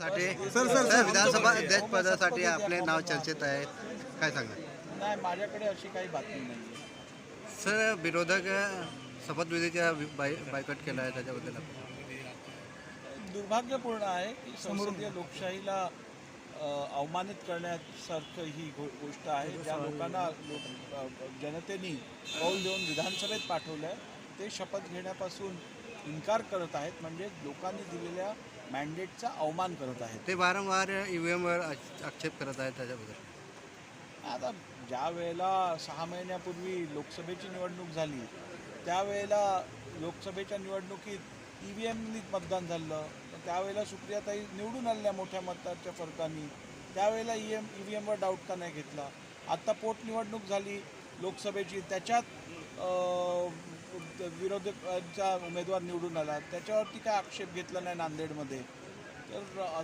साठी? Sir, sir, sir. विधानसभा अध्यक्ष पदासाठी आपले नाव चर्चेत आहे काय सांगणार नाही माझ्याकडे अशी काही बातमी नाही सर विरोधक शपथविधीच्या बाय बायकट केला आहे त्याच्याबद्दल आपण- दुर्भाग्यपूर्ण आहे की संसदीय लोकशाहीला अ, अवमानित करण्यासारखं ही गो- गोष्ट आहे. ज्या लोकांना लोक अ, जनतेने कौल देऊन विधानसभेत पाठवलं आहे ते शपथ घेण्यापासून इन्कार करत आहेत म्हणजे लोकांनी दिलेल्या मॅन्डेटचा अवमान करत आहेत. ते वारंवार ईव्हीएमवर आक्षेप करत आहेत त्याच्याबद्दल. आता ज्या वेळेला सहा महिन्यापूर्वी लोकसभेची निवडणूक झाली त्यावेळेला लोकसभेच्या निवडणुकीत ई व्ही एमनी मतदान झालं तर त्यावेळेला सुप्रियाताई निवडून आलेल्या मोठ्या मतदारच्या फरकाने त्यावेळेला ई एम ई व्ही एमवर डाऊट का नाही घेतला? आत्ता पोटनिवडणूक झाली लोकसभेची त्याच्यात विरोधकांचा उमेदवार निवडून आला. त्याच्यावरती काय आक्षेप घेतला नाही नांदेडमध्ये? तर